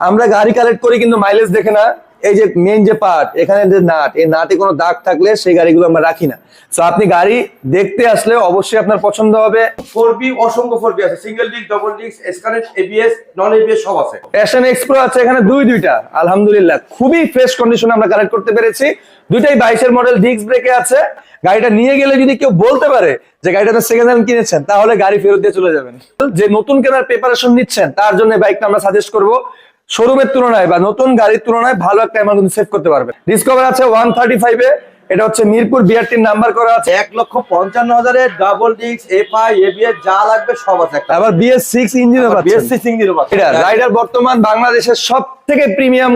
আমরা গাড়ি কালেক্ট করি কিন্তু মাইলেজ দেখে না। এই যে মেন যে পার্ট এখানে যে নাট এই নাটে কোনো দাগ থাকলে সেই গাড়িগুলো আমরা রাখি না। তো আপনি গাড়ি দেখতে আসলে অবশ্যই আপনার পছন্দ হবে। ফোর বি অসংখ্য ফোর বি আছে। সিঙ্গেল ডিস্ক ডবল ডিস্ক এসকানেট এবিএস নন এবিএস সব আছে। প্যাশন এক্সপ্রো আছে এখানে দুই দুইটা। আলহামদুলিল্লাহ খুবই ফ্রেশ কন্ডিশনে আমরা কালেক্ট করতে পেরেছি। দুইটাই বাইশের মডেল ডিস্ক ব্রেকে আছে। গাড়িটা নিয়ে গেলে যদি কেউ বলতে পারে যে গাড়িটা তো সেকেন্ড হ্যান্ড কিনেছেন তাহলে গাড়ি ফেরত দিয়ে চলে যাবেন। যে নতুন কেনার প্রিপারেশন নিচ্ছেন তার জন্য বাইকটা আমরা সাজেস্ট করব। শোরুমের তুলনায় বা নতুন গাড়ির তুলনায় ভালো একটা অ্যামাউন্ট কিন্তু সেভ করতে পারবেন ডিসকভার আছে ওয়ান থার্টি ফাইভে এটা হচ্ছে মিরপুর বিআরটির নাম্বার করা আছে। এক লক্ষ পঞ্চান্ন হাজারে ডাবল ডিস্ক এফআই এবিএস যা লাগবে সব আছে একটা। আবার বিএস সিক্স ইঞ্জিনও পাচ্ছেন। বিএসসি সিঙ্গেল এটা রাইডার বর্তমান বাংলাদেশের সব থেকে প্রিমিয়াম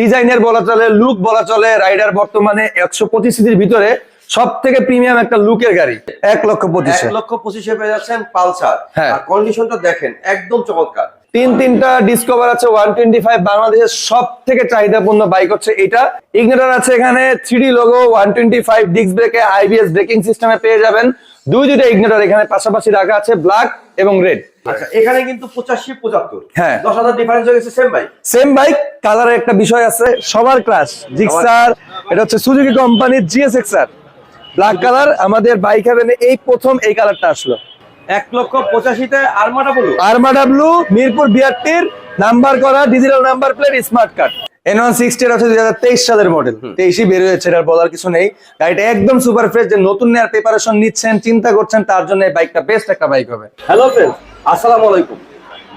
ডিজাইনের বলা চলে লুক বলা চলে রাইডার বর্তমানে একশো পঁচিশ সিটির ভিতরে সব থেকে প্রিমিয়াম একটা লুকের গাড়ি। এক লক্ষ পঁচিশে। এক লক্ষ পঁচিশে পেয়ে যাচ্ছেন পালসার। হ্যাঁ। আর কন্ডিশনটা দেখেন একদম চমৎকার। তিন তিনটা ডিসকভার আছে ওয়ান টোয়েন্টি ফাইভ বাংলাদেশের সব থেকে চাহিদাপূর্ণ বাইক হচ্ছে এটা। ইগনেটার আছে এখানে three logo one twenty five disc ব্রেকে আইবিএস ব্রেকিং সিস্টেমে পেয়ে যাবেন। দুই দুইটা ইগনেটার এখানে পাশাপাশি রাখা আছে ব্ল্যাক এবং রেড আচ্ছা এখানে কিন্তু পঁচাশি পঁচাত্তর। হ্যাঁ। দশ হাজার ডিফারেন্স হয়ে গেছে সেম ভাই সেম বাইক কালারের একটা বিষয় আছে সবার ক্লাস জিক্সার এটা হচ্ছে সুজুকি কোম্পানির ব্ল্যাক কালার আমাদের বাইক হ্যাভেনে এই প্রথম এই কালারটা আসলো। এক লক্ষ পঁচাশিতে আরমাটা বলুন আরমাডা ব্লু মিরপুর বিআরটির নাম্বার করা digital number plate smart card N one sixty হচ্ছে দুই হাজার তেইশ সালের মডেল তেইশই বের হয়েছে এটার বলার কিছু নেই। গাড়িটা একদম সুপার ফ্রেশ যে নতুন নেওয়ার প্রিপারেশন নিচ্ছেন চিন্তা করছেন তার জন্য এই বাইকটা বেস্ট একটা বাইক হবে। হ্যালো ফ্রেন্ডস আসসালামু আলাইকুম।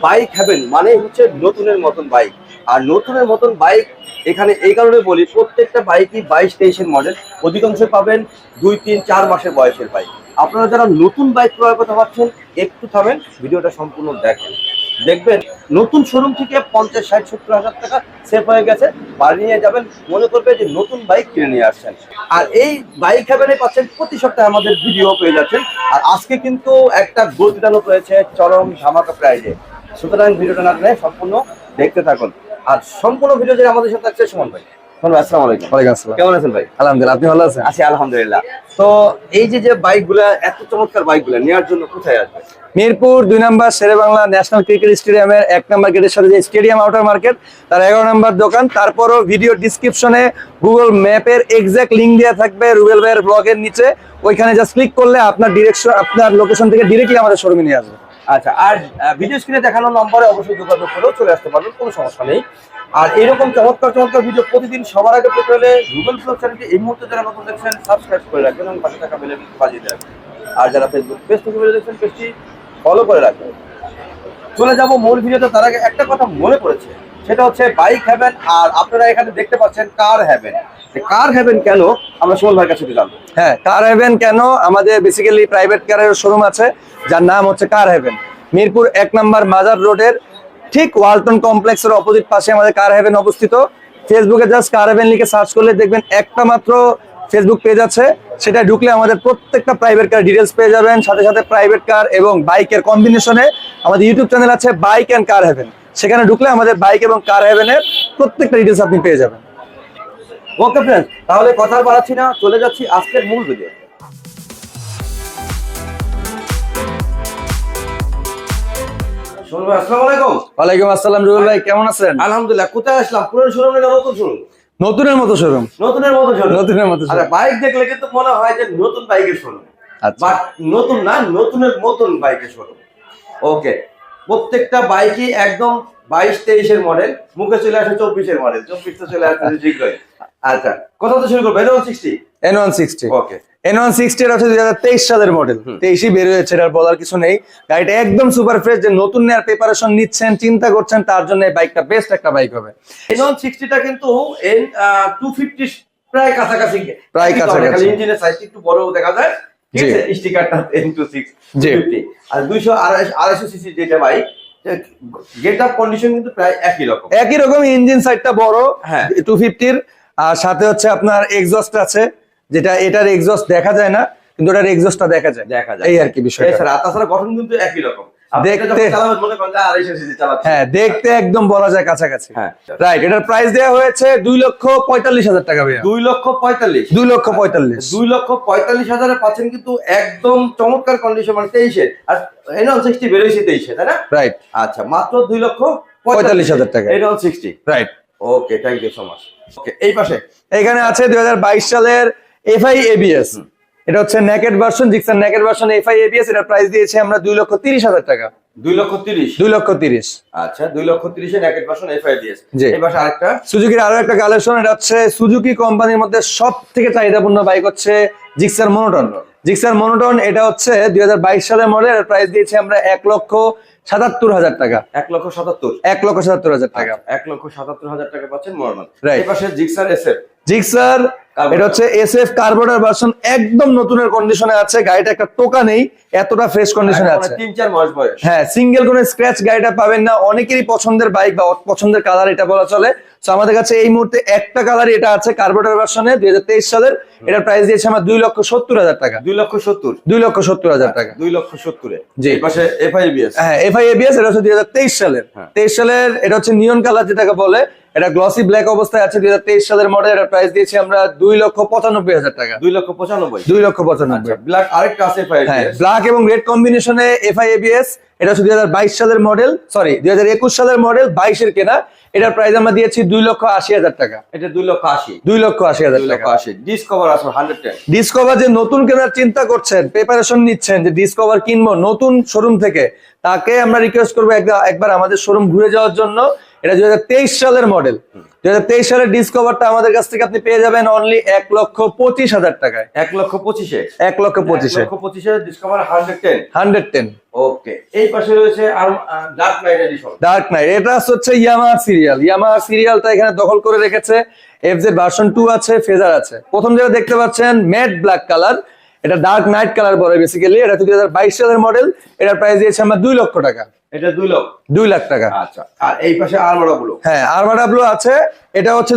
বাইক হ্যাভেন মানে হচ্ছে নতুনের মতন বাইক আর নতুনের মতন বাইক এখানে এই কারণে বলি প্রত্যেকটা বাইকই বাইশ তেইশের মডেল অধিকাংশ পাবেন দুই তিন চার মাসের বয়সের বাইক আপনারা যারা নতুন বাইক ক্রয় করতে পারছেন একটু থামেন ভিডিওটা সম্পূর্ণ দেখেন। দেখবেন নতুন শোরুম থেকে পঞ্চাশ ষাট সত্তর হাজার টাকা সেভ হয়ে গেছে। বাড়ি নিয়ে যাবেন মনে করবে যে নতুন বাইক কিনে নিয়ে আসছেন। আর এই বাইক হ্যাভেনে পাচ্ছেন প্রতি সপ্তাহে আমাদের ভিডিও পেয়ে যাচ্ছেন। আর আজকে কিন্তু একটা গতিদানক রয়েছে চরম ধামাকা প্রাইজে সুতরাং ভিডিওটা না সম্পূর্ণ দেখতে থাকুন। আর সম্পূর্ণ ভিডিও যে আমাদের সাথে থাকছে সুমন ভাই, আসসালামু আলাইকুম। ওয়ালাইকুম আসসালাম। কেমন আছেন ভাই? আলহামদুলিল্লাহ আপনি ভালো আছেন? আছি আলহামদুলিল্লাহ। তো এই যে যে বাইকগুলা এত চমৎকার বাইকগুলা নেওয়ার জন্য কোথায় আসবে মিরপুর দুই নম্বর শেরে ন্যাশনাল ক্রিকেট স্টেডিয়ামের এক নম্বর গেটের সাথে যে স্টেডিয়াম আউটার মার্কেট তার এগারো নম্বর দোকান। তারপরও ভিডিও ডিসক্রিপশনে গুগল ম্যাপের এক্সাক্ট লিঙ্ক দেওয়া থাকবে রুবেল ভাইয়ের ব্লগের নিচে। ওইখানে জাস্ট ক্লিক করলে আপনার ডিরেকশন আপনার লোকেশন থেকে ডিরেক্টলি আমাদের শোরুমে নিয়ে আসবে। আচ্ছা আর ভিডিও স্ক্রিনে দেখানো নম্বরে অবশ্যই যোগাযোগ করেও চলে আসতে পারবেন, কোনো সমস্যা নেই। আর এরকম চমৎকার চমৎকার ভিডিও প্রতিদিন সবার আগে পেতে হলে গুগল ব্লগ চ্যানেলটি এই মুহূর্তে যারা নতুন দেখছেন সাবস্ক্রাইব করে রাখবেন এবং পাশে থাকা বেলে বাজিয়ে দিয়ে রাখবেন। আর যারা ফেসবুক পেজ থেকে দেখছেন পেজটি ফলো করে রাখবেন। চলে যাব মূল ভিডিওতে তার আগে একটা কথা মনে পড়েছে, সেটা হচ্ছে বাইক হ্যাভেন আর আপনারা এখানে দেখতে পাচ্ছেন কার হ্যাভেন কার হ্যাভেন কেন? আমরা সুমন ভাইয়ের কাছে জানব। হ্যাঁ কার হেভেন কেন? আমাদের বেসিক্যালি প্রাইভেট কারের শোরুম আছে। যার নাম হচ্ছে কার হেভেন মিরপুর এক নম্বর মাজার রোডের ঠিক ওয়ালটন কমপ্লেক্সের অপোজিট পাশে আমাদের কার হেভেন অবস্থিত। ফেসবুকে জাস্ট কার হেভেন লিখে সার্চ করলে দেখবেন একটা মাত্র ফেসবুক পেজ আছে। সেটা ঢুকলে আমাদের প্রত্যেকটা প্রাইভেট কার ডিটেলস পেয়ে যাবেন। সাথে সাথে প্রাইভেট কার এবং বাইকের কম্বিনেশনে আমাদের ইউটিউব চ্যানেল আছে বাইক অ্যান্ড কার হেভেন সেখানে ঢুকলে আমাদের বাইক এবং কার হেভেনের প্রত্যেকটা ডিটেলস আপনি পেয়ে যাবেন। ওকে ফ্রেন্ড তাহলে কথা বাড়াচ্ছি না, চলে যাচ্ছি আজকের মূল ভিডিও ওয়ালাইকুম আসসালাম রুবেল ভাই কেমন আছেন? আলহামদুলিল্লাহ কোথায় আসলাম? পুরনো শোরুম না নতুন শোরুম নতুনের মতো শোরুম নতুনের মতো শোরুম নতুনের মতো আরে বাইক দেখলে কিন্তু মনে হয় যে নতুন বাইকের শোরুম আচ্ছা। বাট নতুন না নতুনের মতন বাইকের শোরুম ওকে প্রত্যেকটা বাইকই একদম বাইশ তেইশের মডেল মুখে চলে আসে চব্বিশের মডেল চব্বিশ তো চলে আসে আচ্ছা কোথা তো শুরু করব? N sixty N one sixty okay N one sixty হচ্ছে দুই হাজার তেইশ সালের মডেল তেইশই বের হয়েছে বলার কিছু নেই। গাড়িটা একদম সুপার ফ্রেশ যে নতুন নেওয়ার প্রিপারেশন নিচ্ছেন চিন্তা করছেন তার জন্য এই বাইকটা বেস্ট একটা বাইক হবে। এন ওয়ান সিক্সটিটা কিন্তু এন টু ফিফটি প্রায় কাছাকাছি প্রায় কাছাকাছি। ইঞ্জিনের একটু বড় দেখা যায়। ঠিক আছে স্টিকারটা এন টু সিক্স। ফিফটি আর দুইশো আড়াইশো সিসি যেটা বাইক গেট আপ কন্ডিশন কিন্তু প্রায় একই রকম। একই রকম ইঞ্জিন সাইডটা বড় হ্যাঁ। টু ফিফটির আর সাথে হচ্ছে আপনার এক্সস্ট আছে। যেটা এটার এক্সস্ট দেখা যায় না কিন্তু ওটার এক্সস্টটা দেখা যায়। দেখা যায়। এই আর কি বিষয় তাছাড়া গঠন কিন্তু একই রকম। দেখতে- হ্যাঁ দেখতে একদম বলা যায় কাছাকাছি। হ্যাঁ। রাইট এটার প্রাইস দেওয়া হয়েছে দুই লক্ষ পঁয়তাল্লিশ হাজার টাকা ভাইয়া। দুই লক্ষ পঁয়তাল্লিশ। দুই লক্ষ পঁয়তাল্লিশ। দুই লক্ষ পঁয়তাল্লিশ হাজারে পাচ্ছেন কিন্তু একদম চমৎকার কন্ডিশন মানে তেইশে। আর সিক্সটি তেইশে তাই না? রাইট আচ্ছা মাত্র দুই লক্ষ পঁয়তাল্লিশ হাজার টাকা। Sixty right okay thank you so much okay এই পাশে। এখানে আছে দুই হাজার বাইশ সালের এফআই এবিএস এটা হচ্ছে naked version Gixxer naked version FI ABS এটার প্রাইস দিয়েছি আমরা দুই লক্ষ তিরিশ হাজার টাকা। দুই লক্ষ তিরিশ? দুই লক্ষ তিরিশ। আচ্ছা দুই লক্ষ তিরিশে ন্যাকেট ভার্সন এফআইডিএস জি। এই আরেকটা। সুজুকির আরও একটা কালেকশন এটা হচ্ছে সুজুকি কোম্পানির মধ্যে সব থেকে চাহিদাপূর্ণ বাইক হচ্ছে জিক্সার মনোটন জিক্সার মনোটন এটা হচ্ছে দুই হাজার বাইশ সালের মডেল এর প্রাইস দিয়েছি আমরা এক লক্ষ সাতাত্তর হাজার টাকা। এক লক্ষ সাতাত্তর। এক লক্ষ সাতাত্তর হাজার টাকা। এক লক্ষ সাতাত্তর হাজার টাকা পাচ্ছেন মরমান Right. এই পাশে জিক্সার এসএফ জিক্সার. এটা হচ্ছে এস এফ কার্বোটার ভার্সন একদম নতুনের কন্ডিশনে আছে। গাড়িটা একটা টোকা নেই এতটা ফ্রেশ কন্ডিশনে আছে। তিন চার মাস বয়স। হ্যাঁ সিঙ্গেল কোনো স্ক্র্যাচ গাড়িটা পাবেন না। অনেকেরই পছন্দের বাইক বা পছন্দের কালার এটা বলা চলে। আমাদের কাছে এই মুহূর্তে একটা কালার এটা আছে কার্বোটার ভার্সনে দুই হাজার সালের। এটার প্রাইস দিয়েছে আমরা দুই লক্ষ সত্তর হাজার টাকা। দুই লক্ষ সত্তর? দুই লক্ষ সত্তর হাজার টাকা। দুই লক্ষ সত্তরে। এই পাশে এফআইবিএস হ্যাঁ এফআই এবিএস এটা হচ্ছে দুই হাজার তেইশ সালের। হ্যাঁ। তেইশ সালের এটা হচ্ছে নিয়ন কালার যেটাকে বলে এটা গ্লসি ব্ল্যাক অবস্থায় আছে দুই হাজার তেইশ সালের মডেল এটা প্রাইস দিয়েছি আমরা দুই লক্ষ পঁচানব্বই হাজার টাকা। দুই লক্ষ পঁচানব্বই। দুই লক্ষ পঁচানব্বই। ব্ল্যাক আরেকটা আছে হ্যাঁ ব্ল্যাক এবং রেড কম্বিনেশনে এফআই এবিএস এটা হচ্ছে দুই হাজার বাইশ সালের মডেল সরি দুই হাজার একুশ সালের মডেল বাইশের কেনা। এটার প্রাইস আমরা দিয়েছি দুই লক্ষ আশি হাজার টাকা। এটা দুই লক্ষ আশি। দুই লক্ষ আশি হাজার টাকা। আশি। ডিসকভার আছে হান্ড্রেড ডিসকভার যে নতুন কেনার চিন্তা করছেন প্রিপারেশন নিচ্ছেন যে ডিসকভার কিনবো নতুন শোরুম থেকে তাকে আমরা রিকোয়েস্ট করব একবার একবার আমাদের শোরুম ঘুরে যাওয়ার জন্য। এটা দুই হাজার তেইশ সালের মডেল দুই হাজার তেইশ সালের ডিসকভারটা আমাদের কাছ থেকে আপনি পেয়ে যাবেন অনলি এক লক্ষ পঁচিশ হাজার টাকায়। এক লক্ষ পঁচিশে। এক লক্ষ পঁচিশে। এক লক্ষ পঁচিশে Discover hundred ten hundred ten এটা হচ্ছে সিরিয়াল সিরিয়ালটা এখানে দখল করে রেখেছে। ভার্সন আছে ফেজার আছে। প্রথম যেটা দেখতে পাচ্ছেন ব্ল্যাক কালার এটা ডার্ক নাইট কালার পরে এটা দুই হাজার বাইশ সালের মডেল প্রাইস দিয়েছে লক্ষ টাকা। এটা দুই লক্ষ দুই লাখ টাকা। আচ্ছা আর এই পাশে আরমারা গুলো হ্যাঁ ব্লু আছে। এটা হচ্ছে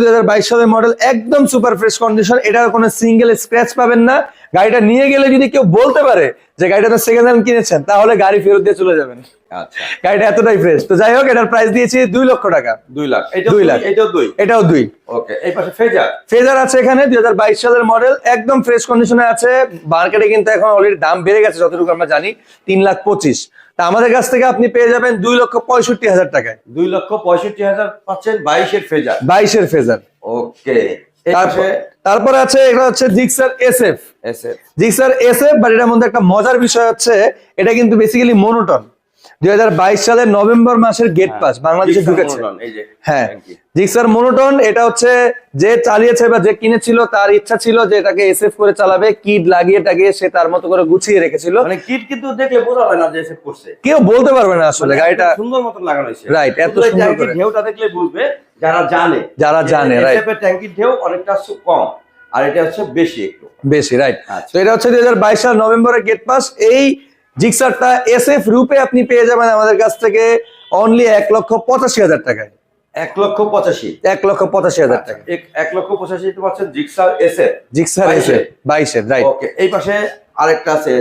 সালের মডেল একদম সুপার ফ্রেশ কন্ডিশন এটার কোনো সিঙ্গেল স্ক্র্যাচ পাবেন না। গাড়িটা নিয়ে গেলে যদি কেউ বলতে পারে যে গাড়িটা তো সেকেন্ড হ্যান্ড কিনেছেন তাহলে গাড়ি ফেরত দিয়ে চলে যাবেন। আচ্ছা। গাড়িটা এতটাই ফ্রেশ তো যাই হোক এটার প্রাইস দিয়েছি দুই লক্ষ টাকা। দুই লাখ। এটা লাখ। লাখ। এটাও দুই। এটাও দুই। ওকে এই পাশে ফেজার ফেজার আছে এখানে দুই হাজার বাইশ সালের মডেল একদম ফ্রেশ কন্ডিশনে আছে। মার্কেটে কিন্তু এখন অলরেডি দাম বেড়ে গেছে যতটুকু আমরা জানি তিন লাখ পঁচিশ। তা আমাদের কাছ থেকে আপনি পেয়ে যাবেন দুই লক্ষ পঁয়ষট্টি হাজার টাকায়। দুই লক্ষ পঁয়ষট্টি হাজার পাচ্ছেন বাইশের ফেজার। বাইশের ফেজার। ওকে। তারপর আছে এটা হচ্ছে Gixxer S F SF. Gixxer S F but এটার মধ্যে একটা মজার বিষয় হচ্ছে এটা কিন্তু বেসিক্যালি মনোটন দুই সালের নভেম্বর মাসের গেট পাস বাংলাদেশে ঢুকেছে। হ্যাঁ। জিক্সার মনোটন এটা হচ্ছে যে চালিয়েছে বা যে কিনেছিল তার ইচ্ছা ছিল যে এটাকে এসএফ করে চালাবে কিট লাগিয়ে টাগিয়ে সে তার মতো করে গুছিয়ে রেখেছিল। মানে কিট কিন্তু দেখলে বোঝা যায় না যে এসএফ করছে। কেউ বলতে পারবে না আসলে মানে গাড়িটা সুন্দর মতন লাগানো হয়েছে। Right, এত সুন্দর করে। ঢেউটা দেখলে বুঝবে যারা জানে। যারা জানে, right. SF এর ট্যাঙ্কির ঢেউ অনেকটা কম আর এটা হচ্ছে বেশি একটু। বেশি রাইট আচ্ছা। তো এটা হচ্ছে দুই সাল নভেম্বরের গেট পাস এই জিক্সারটা এসএফ রূপে আপনি পেয়ে যাবেন আমাদের কাছ থেকে অনলি এক লক্ষ পঁচাশি হাজার টাকায়। এক লক্ষ পঁচাশি। এক লক্ষ পঁচাশি হাজার টাকা এক- লক্ষ পঁচাশি পাচ্ছেন জিক্সার এসএফ জিক্সার বাইশের। এসএফ বাইশের রাইট ওকে এই পাশে আরেকটা আছে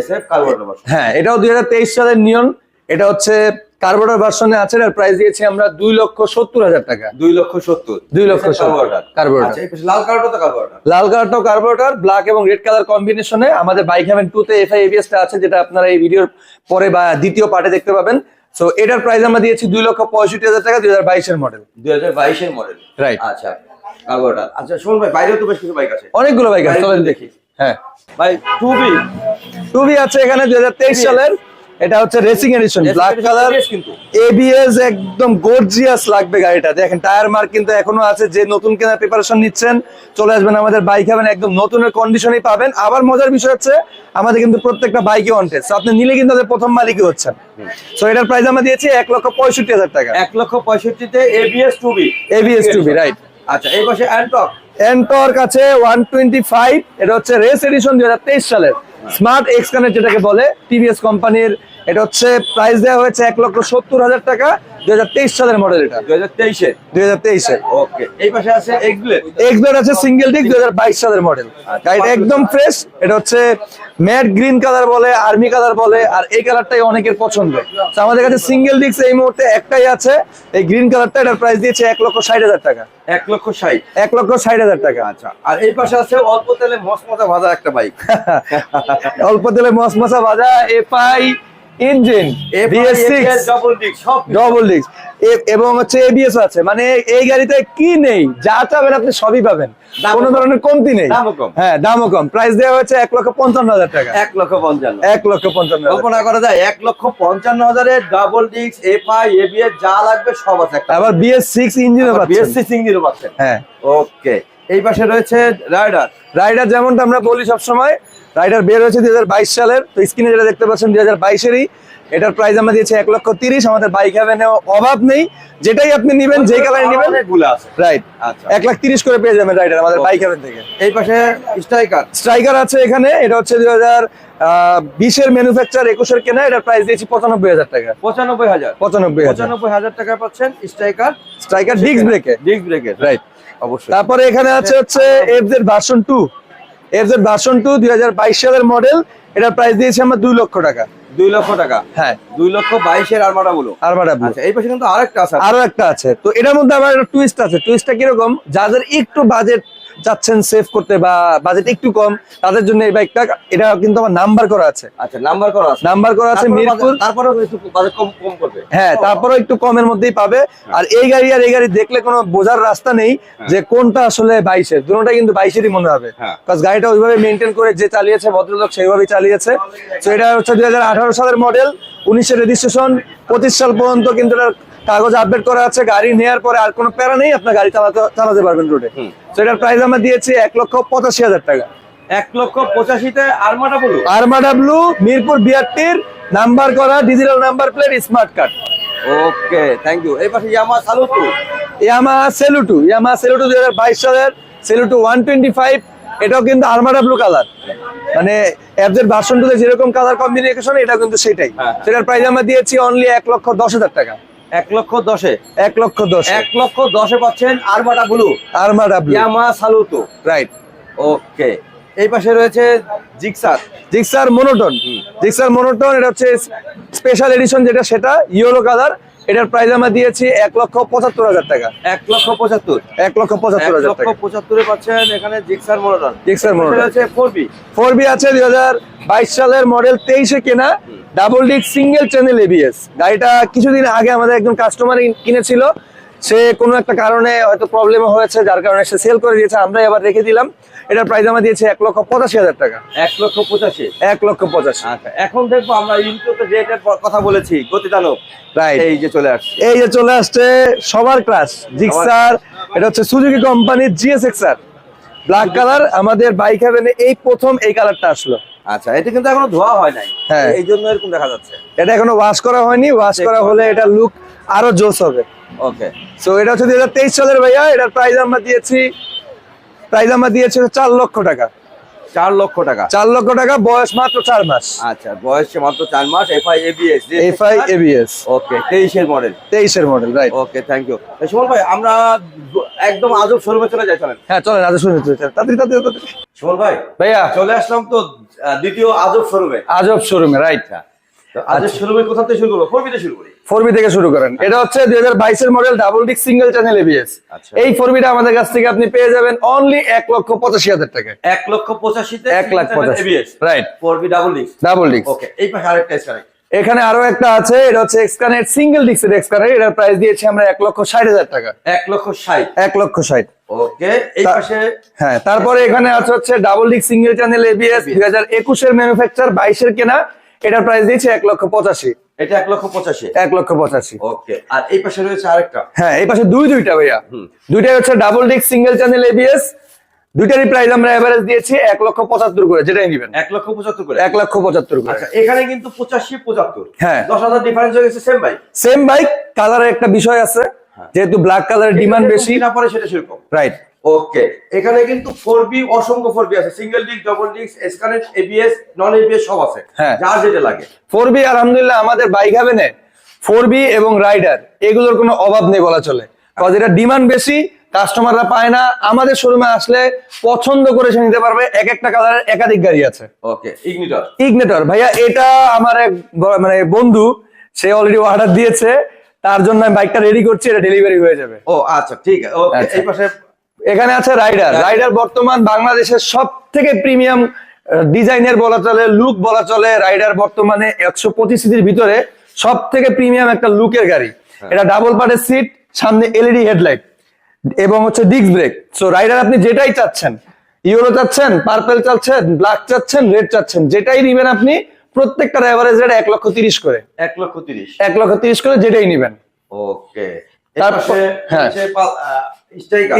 হ্যাঁ এটাও দুই হাজার তেইশ সালের নিয়ন এটা হচ্ছে কার্বোটার ভার্সনে আছে এর প্রাইস দিয়েছি আমরা দুই লক্ষ সত্তর হাজার টাকা। দুই লক্ষ সত্তর। দুই লক্ষ কার্বোরেটর কার্বোরেটর। আচ্ছা লাল কার্বোরেটর তো কার্বোরেটর কার্বোরেটর ব্ল্যাক এবং রেড কালার কম্বিনেশনে আমাদের বাইক হ্যাভেন টু তে এফআই এবিএসটা আছে যেটা আপনারা এই ভিডিওর পরে বা দ্বিতীয় পার্টে দেখতে পাবেন। সো এটার প্রাইস আমরা দিয়েছি দুই লক্ষ পঁয়ষট্টি হাজার টাকা দুই হাজার বাইশের মডেল দুই হাজার বাইশের মডেল Right. আচ্ছা কার্বোরেটর আচ্ছা শুনুন ভাই বাইরেও তো বেশ কিছু বাইক আছে। অনেকগুলো বাইক আছে চলেন দেখি। হ্যাঁ। ভাই টু বি টুবি আছে এখানে দুই হাজার তেইশ সালের। এটা হচ্ছে racing edition black colour ABS একদম গর্জিয়াস লাগবে গাড়িটা। দেখেন টায়ার মার্ক কিন্তু এখনও আছে যে নতুন কেনার প্রিপারেশন নিচ্ছেন চলে আসবেন আমাদের বাইক হবেন একদম নতুনের কন্ডিশনই পাবেন। আবার মজার বিষয় হচ্ছে আমাদের কিন্তু প্রত্যেকটা বাইকে ওয়ান টেস্ট আপনি নিলে কিন্তু আমাদের প্রথম মালিকই হচ্ছেন। সো এটার প্রাইস আমরা দিয়েছি এক লক্ষ পঁয়ষট্টি হাজার টাকা। এক লক্ষ পঁয়ষট্টিতে ABS two B ABS 2B, right. আচ্ছা এই পাশে অ্যান্টক এন্টর্ক আছে ওয়ান টোয়েন্টি ফাইভ এটা হচ্ছে রেস এডিশন দুই হাজার তেইশ সালের। স্মার্ট এক্স যেটাকে বলে টিভিএস কোম্পানির এটা হচ্ছে প্রাইস দেওয়া হয়েছে এক লক্ষ সত্তর হাজার টাকা দুই হাজার তেইশ সালের মডেল এটা। দুই হাজার তেইশে? দুই হাজার তেইশের ওকে এই পাশে আছে এক্সব্লেড আছে সিঙ্গেল ডিক দুই হাজার বাইশ সালের মডেল গাড়িটা একদম ফ্রেশ এটা হচ্ছে ম্যাট গ্রিন কালার বলে আর্মি কালার বলে আর এই কালারটাই অনেকের পছন্দ। আমাদের কাছে সিঙ্গেল ডিক্স এই মুহূর্তে একটাই আছে। এই গ্রিন কালারটা এটার প্রাইস দিয়েছে এক লক্ষ ষাট হাজার টাকা। এক লক্ষ ষাট। এক লক্ষ ষাট হাজার টাকা। আচ্ছা। আর এই পাশে আছে অল্প তেলে মশমশা ভাজা একটা বাইক অল্প তেলে মশমশা ভাজা FI engine BS6 double disc এবং হচ্ছে এবিএস আছে। মানে এই গাড়িতে কি নেই? যা চাবেন আপনি সবই পাবেন। কোনো। ধরনের কমতি নেই। হ্যাঁ দামও কম। প্রাইস দেওয়া হয়েছে এক লক্ষ পঞ্চান্ন হাজার টাকা। এক লক্ষ পঞ্চান্ন। এক লক্ষ পঞ্চান্ন কল্পনা করা যায় এক লক্ষ পঞ্চান্ন হাজারে ডাবল ডিক্স এফআই এবিএস যা লাগবে সব আছে একটা। আবার বিএস সিক্স ইঞ্জিনও পাচ্ছেন। বিএসসি সিঙ্গিরও পাচ্ছেন। হ্যাঁ। ওকে এই পাশে রয়েছে রাইডার রাইডার যেমনটা আমরা বলি সবসময় রাইডার বের হয়েছে দুই হাজার বাইশ সালের। তো স্ক্রিনে যেটা দেখতে পাচ্ছেন দুই হাজার বাইশেরই এটার প্রাইস আমরা দিয়েছি এক লক্ষ তিরিশ। আমাদের বাইক হ্যাভেনে অভাব নেই। যেটাই আপনি নেবেন যে কালার নেবেন রাইট আচ্ছা। এক লাখ তিরিশ করে পেয়ে যাবেন রাইডার আমাদের বাইক হ্যাভেন থেকে। এই পাশে স্ট্রাইকার। স্ট্রাইকার আছে এখানে এটা হচ্ছে দুই হাজার বিশের ম্যানুফ্যাকচার একুশের কেনা এটার প্রাইস দিয়েছি পঁচানব্বই হাজার টাকা। পঁচানব্বই হাজার। পঁচানব্বই পঁচানব্বই হাজার টাকা পাচ্ছেন স্ট্রাইকার। স্ট্রাইকার ডিস্ক ব্রেকে ডিস্ক ব্রেকের রাইট অবশ্যই। তারপরে এখানে আছে হচ্ছে FZ version two FZ version two দুই হাজার বাইশ সালের মডেল এটার প্রাইস দিয়েছি আমরা দুই লক্ষ টাকা। দুই লক্ষ টাকা? হ্যাঁ। দুই লক্ষ বাইশের আরমাটা বলো। আরবাডা আচ্ছা এই পাশে কিন্তু আরেকটা আছে। আরও একটা আছে। তো এটার মধ্যে আবার একটা টুইস্ট আছে। টুইস্টটা কীরকম? যাদের একটু বাজেট চাচ্ছেন সেভ করতে বা বাজেট একটু কম তাদের জন্য এই বাইকটা এটা কিন্তু আমার নাম্বার করা আছে। আচ্ছা নাম্বার করা আছে। নাম্বার করা আছে মিরপুর। তারপরেও একটু বাজেট কম কম করবে। হ্যাঁ তারপরে একটু কমের মধ্যেই পাবে। আর এই গাড়ি আর এই গাড়ি দেখলে কোনো বোঝার রাস্তা নেই যে কোনটা আসলে বাইশের। দুটোটা কিন্তু বাইশেরই মনে হবে। হ্যাঁ। কারণ গাড়িটা ওইভাবে মেনটেন করে যে চালিয়েছে ভদ্রলোক সেইভাবেই চালিয়েছে। তো এটা হচ্ছে দুই হাজার আঠারো সালের মডেল উনিশের রেজিস্ট্রেশন পঁচিশ সাল পর্যন্ত কিন্তু কাগজ আপডেট করা আছে। গাড়ি নেওয়ার পরে আর কোনো প্যারা নেই আপনার গাড়ি চালাতে চালাতে পারবেন রোডে তো প্রাইস আমরা দিয়েছি এক লক্ষ পঁচাশি হাজার টাকা। এক লক্ষ পঁচাশিতে আরমাটা বলো আরমা ডাব্লু মিরপুর বিআরটির নাম্বার করা digital number plate smart card okay thank you এই পাশে ইয়ামা তো ইয়ামা সেলুটু ইয়ামা সেলুটু দুই হাজার বাইশ সালের সেলুটু ওয়ান টোয়েন্টি ফাইভ এটাও কিন্তু আর্মাডা ব্লু কালার মানে অ্যাপজের ভার্সন টুতে যেরকম কালার কম্বিনেশন এটা কিন্তু সেটাই। সেটার প্রাইস আমরা দিয়েছি অনলি এক লক্ষ দশ হাজার টাকা। এক লক্ষ দশে। এক লক্ষ দশ। এক লক্ষ দশে পাচ্ছেন Armada blue. Armada blue. Yamaha Saluto. Right okay. এই পাশে রয়েছে Gixxer. Gixxer monotone. Gixxer monotone এটা হচ্ছে স্পেশাল এডিশন যেটা সেটা ইয়েলো কালার এটার প্রাইস আমরা দিয়েছি এক লক্ষ পঁচাত্তর হাজার টাকা। এক লক্ষ পঁচাত্তর। এক লক্ষ পঁচাত্তর হাজার টাকা। পঁচাত্তরে পাচ্ছেন এখানে জিক্সার মনোটন। Gixxer Monotone. রয়েছে ফোর বি ফোর বি আছে দুই হাজার বাইশ সালের মডেল তেইশে কেনা। Double disc single channel ABS গাড়িটা কিছুদিন আগে আমাদের একজন কাস্টমার কিনেছিল। সে কোনো একটা কারণে হয়তো প্রবলেম হয়েছে যার কারণে সে সেল করে দিয়েছে। আমরা এবার রেখে দিলাম। এটার প্রাইস আমরা দিয়েছি এক লক্ষ পঁচাশি হাজার টাকা। এক লক্ষ পঁচাশি? এক লক্ষ পঁচাশি। আচ্ছা এখন দেখব আমরা ইন্ট্রোতে যে কথা বলেছি গতিদানব রাইট এই যে চলে আসছে। এই যে চলে আসছে সবার ক্লাস জিক্সার এটা হচ্ছে সুজুকি কোম্পানির জিএসএক্সআর ব্ল্যাক কালার আমাদের বাইক হ্যাভেনে এই প্রথম এই কালারটা আসলো। আচ্ছা এটা কিন্তু এখনও ধোয়া হয় নাই। হ্যাঁ। এই জন্য এরকম দেখা যাচ্ছে। এটা এখনও ওয়াশ করা হয়নি ওয়াশ করা হলে এটা লুক আরও জোস হবে। ওকে সো এটা হচ্ছে দুই হাজার তেইশ সালের ভাইয়া এটার প্রাইস আমরা দিয়েছি প্রাইস আমরা দিয়েছি চার লক্ষ টাকা। চার লক্ষ টাকা। চার লক্ষ টাকা বয়স মাত্র চার মাস। আচ্ছা বয়স মাত্র চার মাস FI ABS FI ABS okay তেইশের মডেল তেইশের model right okay thank you Suman ভাই আমরা একদম আজব শোরুমে চলে যাই চলেন। হ্যাঁ চলেন আজব শোরুমে চলে যাই। তাড়াতাড়ি তাড়াতাড়ি। সুমন ভাই ভাইয়া। চলে আসলাম তো দ্বিতীয় আজব শোরুমে। আজব শোরুমে রাইট আজব শোরুমে কোথা থেকে শুরু করব? ফোরবিতে শুরু করি। ফোর বি থেকে শুরু করেন। এটা হচ্ছে দুই হাজার বাইশের model double disc single channel ABS আচ্ছা। এই ফোর বিটা আমাদের কাছ থেকে আপনি পেয়ে যাবেন অনলি এক লক্ষ পঁচাশি হাজার টাকা এক লক্ষ পঁচাশিতে এক লাখ পঁচাশি। ABS right four B double disc double ডিক্স ওকে এই পাশে আরেকটা স্কানেক্ট এখানে আরও একটা আছে এটা হচ্ছে এক্সকানেট সিঙ্গেল এক্সকানেট এটার প্রাইস দিয়েছি আমরা এক লক্ষ ষাট হাজার টাকা। এক লক্ষ ষাট। এক লক্ষ ষাট। ওকে এই পাশে হ্যাঁ তারপরে এখানে আছে হচ্ছে double disc single channel ABS দুই হাজার একুশের ম্যানুফ্যাকচার বাইশের কেনা। এটার প্রাইস দিয়েছে এক লক্ষ পঁচাশি। এটা এক লক্ষ পঁচাশি? এক লক্ষ পঁচাশি। ওকে আর এই পাশে রয়েছে আরেকটা? হ্যাঁ এই পাশে দুই দুইটা ভাইয়া। হুম। দুইটাই হচ্ছে double disc single channel ABS দুইটারই প্রাইস আমরা এভারেজ দিয়েছি এক লক্ষ পঁচাত্তর করে যেটাই নিবেন। এক লক্ষ পঁচাত্তর করে? এক লক্ষ পঁচাত্তর করে। আচ্ছা এখানে কিন্তু পঁচাশি পঁচাত্তর। হ্যাঁ। দশ হাজার ডিফারেন্স হয়ে গেছে সেম বাইক সেম বাইক কালারের একটা বিষয় আছে যেহেতু ব্ল্যাক কালারের ডিমান্ড বেশি। না পরে সেটা সেরকম। রাইট ওকে এখানে কিন্তু ফোর বি অসংখ্য ফোর বি আছে। সিঙ্গেল ডিস্ক ডবল ডিস্ক এসকানেট এবিএস নন এবিএস সব আছে। হ্যাঁ। যার যেটা লাগে। ফোর বি আলহামদুলিল্লাহ আমাদের বাইক হবে না। ফোর বি এবং রাইডার এগুলোর কোনো অভাব নেই বলা চলে। কারণ এটা ডিমান্ড বেশি কাস্টমাররা পায় না। আমাদের শোরুমে আসলে পছন্দ করে সে নিতে পারবে। এক একটা কালারের একাধিক গাড়ি আছে। ওকে ইগনিটর ইগনেটর ভাইয়া এটা আমার এক মানে বন্ধু সে অলরেডি অর্ডার দিয়েছে। তার জন্য আমি বাইকটা রেডি করছি এটা ডেলিভারি হয়ে যাবে। ও আচ্ছা ঠিক আছে। ওকে আচ্ছা। এই পাশে এখানে আছে রাইডার। রাইডার। বর্তমান বাংলাদেশের সব থেকে প্রিমিয়াম ডিজাইনের বলা চলে লুক বলা চলে। রাইডার বর্তমানে একশো পঁচিশ সিটির ভিতরে সব থেকে প্রিমিয়াম একটা লুকের গাড়ি। এটা ডাবল পার্টের সিট সামনে এলইডি হেডলাইট এবং হচ্ছে ডিস্ক ব্রেক সো রাইডার আপনি যেটাই চাচ্ছেন ইউরো চাচ্ছেন পার্পেল চাচ্ছেন ব্ল্যাক চাচ্ছেন রেড চাচ্ছেন যেটাই নিবেন আপনি প্রত্যেকটার এভারেজ রেট এক লক্ষ তিরিশ করে। এক লক্ষ তিরিশ। এক লক্ষ তিরিশ করে যেটাই নিবেন। ওকে। তারপর- হ্যাঁ।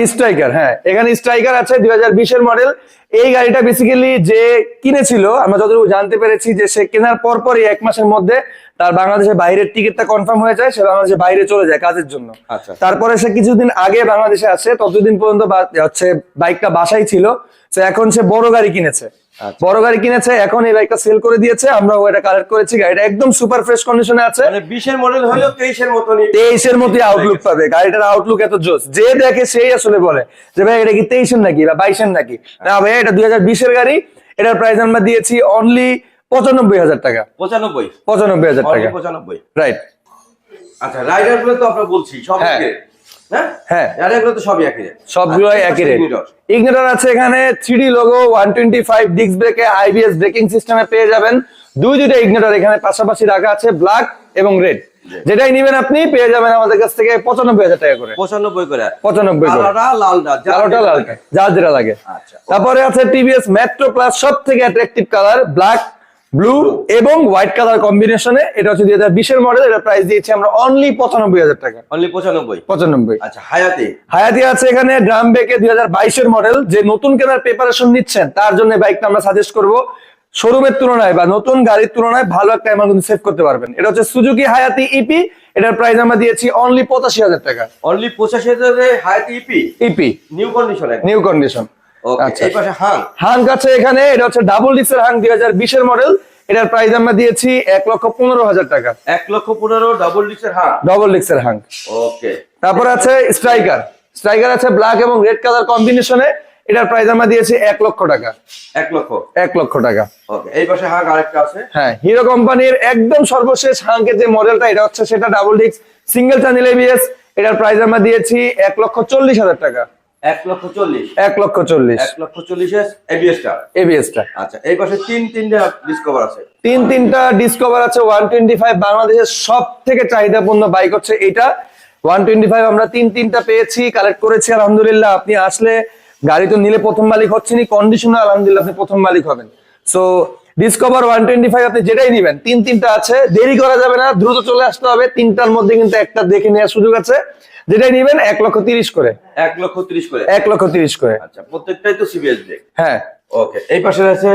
স্ট্রাইকার হ্যাঁ। এখানে স্ট্রাইকার আছে দুই হাজার বিশের মডেল এই গাড়িটা বেসিক্যালি যে কিনেছিল আমরা যতটুকু জানতে পেরেছি যে সে কেনার পর পরই এক মাসের মধ্যে তার বাংলাদেশের বাইরের টিকিটটা কনফার্ম হয়ে যায় সে বাংলাদেশের বাইরে চলে যায় কাজের জন্য। আচ্ছা। তারপরে সে কিছুদিন আগে বাংলাদেশে আসে ততদিন পর্যন্ত হচ্ছে বাইকটা বাসাই ছিল। সে এখন সে বড় গাড়ি কিনেছে। বড় গাড়ি কিনেছে এখন এই বাইকটা সেল করে দিয়েছে আমরা এটা কালেক্ট করেছি গাড়িটা একদম সুপার ফ্রেশ কন্ডিশনে আছে। মানে বিশের মডেল হলেও তেইশের মতনই তেইশের মতোই আউটলুক পাবে গাড়িটার আউটলুক এত জোস। যে দেখে সেই আসলে বলে যে ভাই এটা কি তেইশের নাকি বা বাইশের নাকি? না ভাই এটা দুই বিশের গাড়ি এটার প্রাইস আমরা দিয়েছি অনলি পঁচানব্বই হাজার টাকা। পঁচানব্বই? পঁচানব্বই হাজার টাকা। পঁচানব্বই? রাইট আচ্ছা রাইডার তো আমরা বলছি সব হ্যাঁ। হ্যাঁ। রাইডারগুলো তো সবই একই rate। সবগুলো আচ্ছা, একই রেট Igniter। আছে এখানে three logo one twenty five disc ব্রেকে আইবিএস ব্রেকিং সিস্টেমে পেয়ে যাবেন দুই দুইটা ইগনেটর এখানে পাশাপাশি রাখা আছে ব্ল্যাক এবং রেড যেটাই নিবেন আপনি পেয়ে যাবেন আমাদের কাছ থেকে পঁচানব্বই হাজার টাকা করে পঁচানব্বই করে পঁচানব্বই কালোটা লালটা যা যেটা লাগে। যার যেটা লাগে আচ্ছা। তারপরে আছে টিভিএস মেট্রো প্লাস সব থেকে অ্যাট্রাকটিভ কালার ব্ল্যাক ব্লু এবং হোয়াইট কালার কম্বিনেশনে এটা হচ্ছে দুই হাজার বিশের মডেল এটা প্রাইস দিয়েছি আমরা অনলি পঁচানব্বই হাজার টাকা। অনলি পঁচানব্বই? পঁচানব্বই। আচ্ছা হায়াতে? হায়াতি আছে এখানে ড্রাম বেকে দুই হাজার বাইশের মডেল যে নতুন কেনার প্রিপারেশন নিচ্ছেন তার জন্য বাইকটা আমরা সাজেস্ট করব শোরুমের তুলনায় বা নতুন গাড়ির তুলনায় ভালো একটা অ্যামাউন্ট কিন্তু সেভ করতে পারবেন। এটা হচ্ছে সুজুকি হায়াতি ইপি এটার প্রাইস আমরা দিয়েছি অনলি পঁচাশি হাজার টাকা। অনলি পঁচাশি হাজার হায়াতে EP EP new condition new condition আচ্ছা। হাং। আছে এখানে এটা হচ্ছে ডাবল হাঙ্ক দুই হাজার বিশের মডেল এটার প্রাইস আমরা দিয়েছি এক লক্ষ পনেরো হাজার টাকা। এক লক্ষ পনেরো ডাবল হাং। ডবল ওকে তারপর আছে স্ট্রাইকার স্ট্রাইকার আছে ব্ল্যাক এবং রেড কালার কম্বিনেশনে এটার প্রাইস আমরা দিয়েছি এক লক্ষ টাকা। এক লক্ষ। এক লক্ষ টাকা। ওকে এই পাশে হাং আরেকটা আছে। হ্যাঁ হিরো কোম্পানির একদম সর্বশেষ হাঙ্কের যে মডেলটা এটা হচ্ছে সেটা ডাবল ডিক্স সিঙ্গেল চ্যানেল এবিএস এটার প্রাইস আমরা দিয়েছি এক লক্ষ চল্লিশ হাজার টাকা। এক লক্ষ চল্লিশ। এক লক্ষ চল্লিশ। এক লক্ষ এবিএসটা এবিএসটা আচ্ছা এই পাশে তিন তিনটা ডিসকভার আছে। তিন তিনটা ডিসকভার আছে ওয়ান টোয়েন্টি ফাইভ বাংলাদেশের সব থেকে চাহিদাপূর্ণ বাইক হচ্ছে এটা। ওয়ান টোয়েন্টি ফাইভ আমরা তিন তিনটা পেয়েছি কালেক্ট করেছি আলহামদুলিল্লাহ আপনি আসলে গাড়ি তো নিলে প্রথম মালিক হচ্ছেনি কন্ডিশনে আলহামদুলিল্লাহ আপনি প্রথম মালিক হবেন। So Discover one twenty five আপনি যেটাই নিবেন তিন তিনটা আছে দেরি করা যাবে না দ্রুত চলে আসতে হবে তিনটার মধ্যে কিন্তু একটা দেখে নেওয়ার সুযোগ আছে। যেটাই নিবেন এক লক্ষ তিরিশ করে। এক লক্ষ তিরিশ করে। এক লক্ষ তিরিশ করে। আচ্ছা প্রত্যেকটাই তো সিবিএস ব্রেক হ্যাঁ। ওকে এই পাশে আছে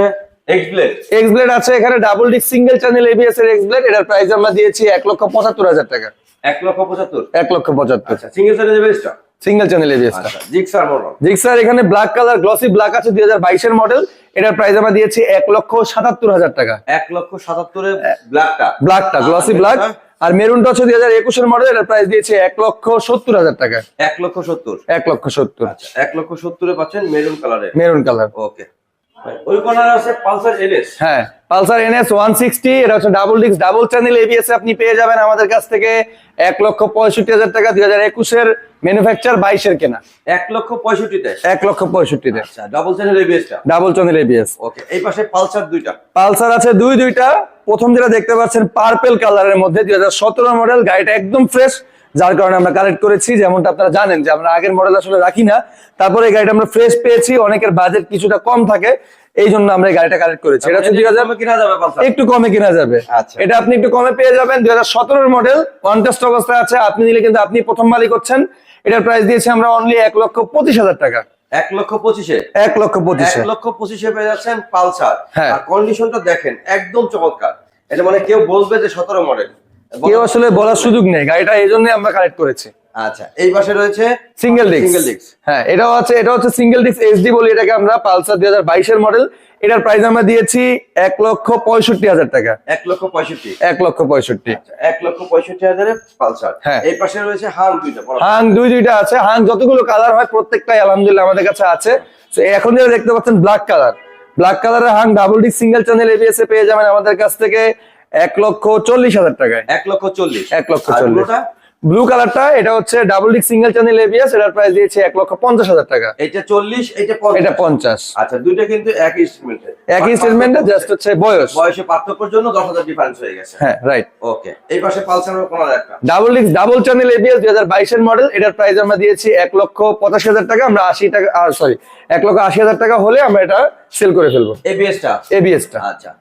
এক্স ব্লেড আছে এখানে double disc single channel ABS এর এক্স ব্লেড এটার প্রাইস আমরা দিয়েছি এক লক্ষ পঁচাত্তর হাজার টাকা। এক লক্ষ পঁচাত্তর? এক লক্ষ পঁচাত্তর। আচ্ছা সিঙ্গেল সাইড এবিএসটা সিঙ্গেল চ্যানেল এবিএসটা জিক্সার মডেল জিক্সার এখানে ব্ল্যাক কালার গ্লসি ব্ল্যাক আছে দুই হাজার বাইশের মডেল এটার প্রাইস আমরা দিয়েছি এক লক্ষ সাতাত্তর হাজার টাকা। এক লক্ষ সাতাত্তরে ব্ল্যাকটা ব্ল্যাকটা গ্লসি ব্ল্যাক আর মেরুনটা হচ্ছে দুই হাজার একুশের মডেল এটার প্রাইস দিয়েছে এক লক্ষ সত্তর হাজার টাকা। এক লক্ষ সত্তর। এক লক্ষ সত্তর। আচ্ছা এক লক্ষ সত্তরে পাচ্ছেন মেরুন কালারের মেরুন কালার ওকে ওই কর্নারে আছে পালসার এলএস হ্যাঁ পালসার এনএস ওয়ান সিক্সটি এটা হচ্ছে double disc double channel ABS আপনি পেয়ে যাবেন আমাদের কাছ থেকে এক লক্ষ পঁয়ষট্টি হাজার টাকা দুই হাজার একুশের ম্যানুফ্যাকচার বাইশের কেনা। এক লক্ষ পঁয়ষট্টিতে এক লক্ষ পঁয়ষট্টিতে আচ্ছা ডাবল চ্যানেল এবিএসটা ডাবল চ্যানেল এবিএস ওকে এই পাশে পালসার দুইটা। পালসার আছে দুই দুইটা। প্রথম যেটা দেখতে পাচ্ছেন পার্পেল কালারের মধ্যে দুই হাজার সতেরো মডেল গাড়িটা একদম ফ্রেশ যার কারণে আমরা কালেক্ট করেছি যেমনটা আপনারা জানেন যে আমরা আগের মডেল আসলে রাখি না। তারপরে এই গাড়িটা আমরা ফ্রেশ পেয়েছি অনেকের বাজেট কিছুটা কম থাকে এই জন্য আমরা এই গাড়িটা কালেক্ট করেছি। এটা দুই হাজার কিনা যাবে একটু কমে কিনা যাবে। আচ্ছা। এটা আপনি একটু কমে পেয়ে যাবেন দুই হাজার সতেরোর মডেল কন্টেস্ট অবস্থায় আছে আপনি নিলে কিন্তু আপনি প্রথম মালিক হচ্ছেন এটার প্রাইস দিয়েছি আমরা অনলি এক লক্ষ পঁচিশ হাজার টাকা। এক লক্ষ পঁচিশে? এক লক্ষ পঁচিশে। এক লক্ষ পঁচিশে পেয়ে যাচ্ছেন পালসার। হ্যাঁ। আর কন্ডিশনটা দেখেন একদম চমৎকার। এটা মানে কেউ বলবে যে সতেরো মডেল কেউ আসলে বলার সুযোগ নেই গাড়িটা এই জন্যই আমরা কালেক্ট করেছি। আচ্ছা এই পাশে রয়েছে সিঙ্গেল ডিস্ক সিঙ্গেল ডিস্ক হ্যাঁ এটাও আছে এটা হচ্ছে সিঙ্গেল ডিস্ক এইচডি বলি এটাকে আমরা পালসার দুই হাজার বাইশের মডেল এটার প্রাইস আমরা দিয়েছি এক লক্ষ পঁয়ষট্টি হাজার টাকা। এক লক্ষ পঁয়ষট্টি। এক লক্ষ পঁয়ষট্টি। আচ্ছা, এক লক্ষ পঁয়ষট্টি হাজারে পালসার। হ্যাঁ। এই পাশে রয়েছে হাং দুইটা হাং দুই দুইটা আছে। হাং যতগুলো কালার হয় প্রত্যেকটাই আলহামদুলিল্লাহ আমাদের কাছে আছে। তো এখন যেটা দেখতে পাচ্ছেন ব্ল্যাক কালার ব্ল্যাক কালারের Hang double disc single channel ABS এ পেয়ে যাবেন আমাদের কাছ থেকে। এক লক্ষ চল্লিশ হাজার টাকায়। এক লক্ষ চল্লিশ। এক লক্ষ চল্লিশ? ব্লু কালারটা এটা হচ্ছে double disc single channel ABS এটার প্রাইস দিয়েছি এক লক্ষ পঞ্চাশ হাজার টাকা। এটা চল্লিশ এটা এটা পঞ্চাশ। আচ্ছা দুইটা কিন্তু একই একই স্টেটমেন্টে জাস্ট হচ্ছে বয়স। বয়সে পার্থক্যের জন্য দশ হাজার ডিফারেন্স হয়ে গেছে। হ্যাঁ রাইট ওকে এই পাশে পালসার কোন একটা। ডাবল ডিক্স ডাবল চ্যানেল এবিএস দুই হাজার বাইশের মডেল এটার প্রাইস আমরা দিয়েছি এক লক্ষ পঁচাশি হাজার টাকা আমরা আশি টাকা সরি এক লক্ষ আশি হাজার টাকা হলে আমরা এটা সেল করে ফেলব। এবিএসটা এবিএসটা আচ্ছা।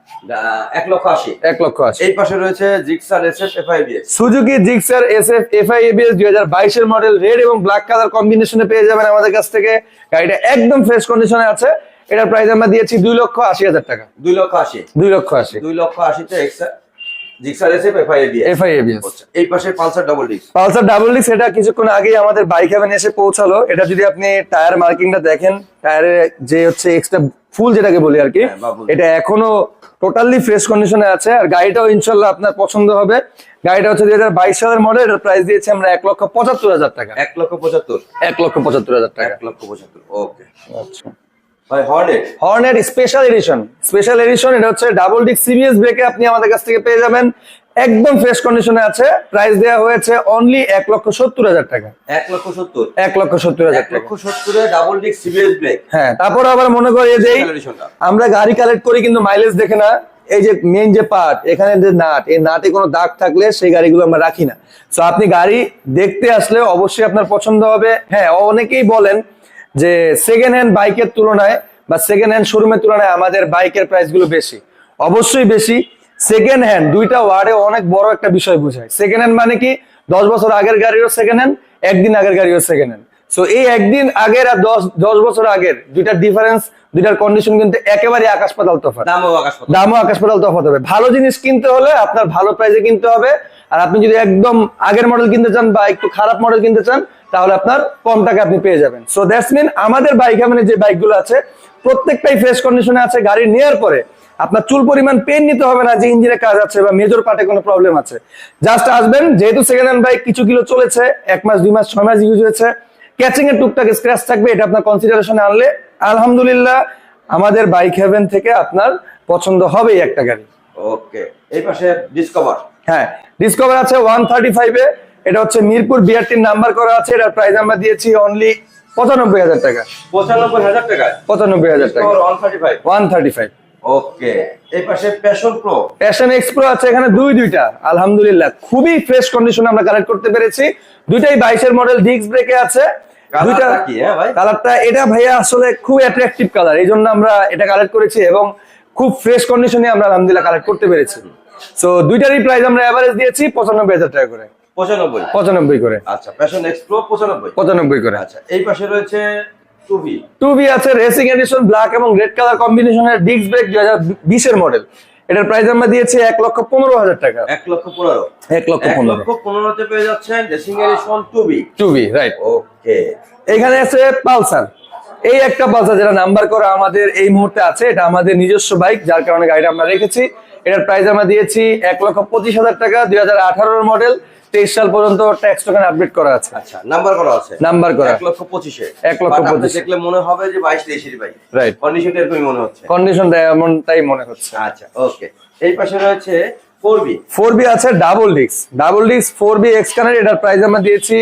এক লক্ষ আশি। এক লক্ষ আশি। এই পাশে রয়েছে Gixxer SF FI ABS Suzuki Gixxer S F ABS দুই হাজার বাইশের মডেল রেড এবং ব্ল্যাক কালার কম্বিনেশনে পেয়ে যাবেন আমাদের কাছ থেকে। গাড়িটা একদম ফ্রেশ কন্ডিশনে আছে। এটার প্রাইস আমরা দিয়েছি দুই লক্ষ আশি হাজার টাকা। দুই লক্ষ আশি। দুই লক্ষ আশি। দুই লক্ষ আশিতে এক্সা Gixxer SF FI ABS FI এই পাশে পালসার ডাবল পালসার ডাবল এটা কিছুক্ষণ আগেই আমাদের বাইক হ্যাভেন এসে পৌঁছালো। এটা যদি আপনি টায়ার মার্কিংটা দেখেন টায়ারে যে হচ্ছে এক্সট্রা ফুল যেটাকে বলি আর কি হ্যাঁ, এটা এখনও টোটালি ফ্রেশ কন্ডিশনে আছে। আর গাড়িটাও ইনশাল্লাহ আপনার পছন্দ হবে। গাড়িটা হচ্ছে দুই হাজার বাইশ সালের মডেল এটার প্রাইস দিয়েছি আমরা এক লক্ষ পঁচাত্তর হাজার টাকা। এক লক্ষ পঁচাত্তর। এক লক্ষ পঁচাত্তর হাজার টাকা। এক লক্ষ পঁচাত্তর ওকে আচ্ছা। Hornet special edition special edition এটা হচ্ছে ডাবল ডিক সিবিএস ব্রেকে আপনি আমাদের কাছ থেকে পেয়ে যাবেন। একদম ফ্রেশ কন্ডিশনে আছে। প্রাইস দেওয়া হয়েছে অনলি এক লক্ষ সত্তর হাজার টাকা। এক লক্ষ সত্তর। এক লক্ষ সত্তর হাজার লক্ষ সত্তরে ডাবল ডিক্স সিবিএস ব্রেক হ্যাঁ তারপর আবার মনে দেই এডিশনটা আমরা গাড়ি কালেক্ট করি কিন্তু মাইলেজ দেখে না। এই যে মেন যে পার্ট এখানে যে নাট এই নাটে কোনো দাগ থাকলে সেই গাড়িগুলো আমরা রাখি না। তো আপনি গাড়ি দেখতে আসলে অবশ্যই আপনার পছন্দ হবে। হ্যাঁ অনেকেই বলেন যে সেকেন্ড হ্যান্ড বাইকের তুলনায় বা সেকেন্ড হ্যান্ড শোরুমের তুলনায় আমাদের বাইকের প্রাইসগুলো বেশি। অবশ্যই বেশি। সেকেন্ড হ্যান্ড দুইটা ওয়ার্ডে অনেক বড় একটা বিষয় বোঝায়। সেকেন্ড হ্যান্ড মানে কি? দশ বছর আগের গাড়িও সেকেন্ড হ্যান্ড একদিন আগের গাড়িও সেকেন্ড হ্যান্ড সো এই একদিন আগের আর দশ দশ বছর আগের দুইটার ডিফারেন্স দুইটার কন্ডিশন কিন্তু একেবারে আকাশ পাতাল তফাৎ। দামও আকাশ পাতাল। তফাৎ হবে। ভালো জিনিস কিনতে হলে আপনার ভালো প্রাইসে কিনতে হবে। আর আপনি যদি একদম আগের মডেল কিনতে চান বা একটু খারাপ মডেল কিনতে চান তাহলে আপনার কম টাকা আপনি পেয়ে যাবেন। সো দ্যাটস মিন আমাদের বাইক মানে যে বাইকগুলো আছে প্রত্যেকটাই ফ্রেশ কন্ডিশনে আছে গাড়ি নেওয়ার পরে আপনার চুল পরিমাণ পেন নিতে হবে না যে ইঞ্জিনে কাজ আছে বা মেজর পার্টে কোনো প্রবলেম আছে। জাস্ট আসবেন যেহেতু সেকেন্ড হ্যান্ড বাইক কিছু কিলো চলেছে এক মাস দুই মাস ছয় মাস ইউজ হয়েছে ক্যাচিং এর টুকটাক স্ক্র্যাচ থাকবে এটা আপনার কনসিডারেশনে আনলে আলহামদুলিল্লাহ আমাদের বাইক হেভেন থেকে আপনার পছন্দ হবেই একটা গাড়ি। ওকে এই পাশে ডিসকভার হ্যাঁ ডিসকভার আছে ওয়ান থার্টি ফাইভে এটা হচ্ছে মিরপুর বিআরটির নাম্বার করা আছে এটার প্রাইস আমরা দিয়েছি অনলি পঁচানব্বই হাজার টাকা। পঁচানব্বই হাজার টাকায় পঁচানব্বই হাজার টাকা। One thirty five one thirty five okay এই পাশে প্যাশন প্রো প্যাশন এক্সপ্রো আছে এখানে দুই দুইটা। আলহামদুলিল্লাহ খুবই ফ্রেশ কন্ডিশনে আমরা কালেক্ট করতে পেরেছি। দুইটাই বাইশের মডেল ডিস্ক ব্রেকে আছে। দুইটা কালারটা হ্যাঁ এটা ভাইয়া আসলে খুব অ্যাট্রাকটিভ কালার এই জন্য আমরা এটা কালেক্ট করেছি এবং খুব ফ্রেশ কন্ডিশনে আমরা আলহামদুলিল্লাহ কালেক্ট করতে পেরেছি। সো দুইটারই প্রাইস আমরা এভারেজ দিয়েছি পঁচানব্বই হাজার টাকা করে। পঁচানব্বই। পঁচানব্বই করে। আচ্ছা প্যাশন এক্স প্রো পঁচানব্বই। পঁচানব্বই করে। আচ্ছা এই পাশে রয়েছে টুভি টু বি আছে রেসিং এডিশন ব্ল্যাক এবং রেড কালার কম্বিনেশনের ডিস্ক ব্রেক দুই হাজার বিশের মডেল এটার প্রাইস আমরা দিয়েছি এক লক্ষ পনেরো হাজার টাকা। এক লক্ষ পনেরো। এক লক্ষ পনেরো। লক্ষ পনেরোতে পেয়ে যাচ্ছেন dressing edition two B two B right okay এখানে আছে পালসার। এই একটা পালসার যেটা নাম্বার করা আমাদের এই মুহূর্তে আছে এটা আমাদের নিজস্ব বাইক যার কারণে গাড়িটা আমরা রেখেছি। এটার প্রাইস আমরা দিয়েছি এক লক্ষ পঁচিশ হাজার টাকা দুই হাজার আঠারোর মডেল তেইশ সাল পর্যন্ত ট্যাক্স টোকেন আপডেট করা আছে। আচ্ছা নাম্বার করা আছে। নাম্বার করা। এক লক্ষ পঁচিশে। এক লক্ষ পঁচিশে। দেখলে মনে হবে যে বাইশ তেইশের রাইট কন্ডিশনটা এরকমই মনে হচ্ছে। কন্ডিশনটা এমনটাই মনে হচ্ছে। আচ্ছা ওকে এই পাশে রয়েছে ফোর বি আছে double disc double disc four B x কানের এটার প্রাইস আমরা দিয়েছি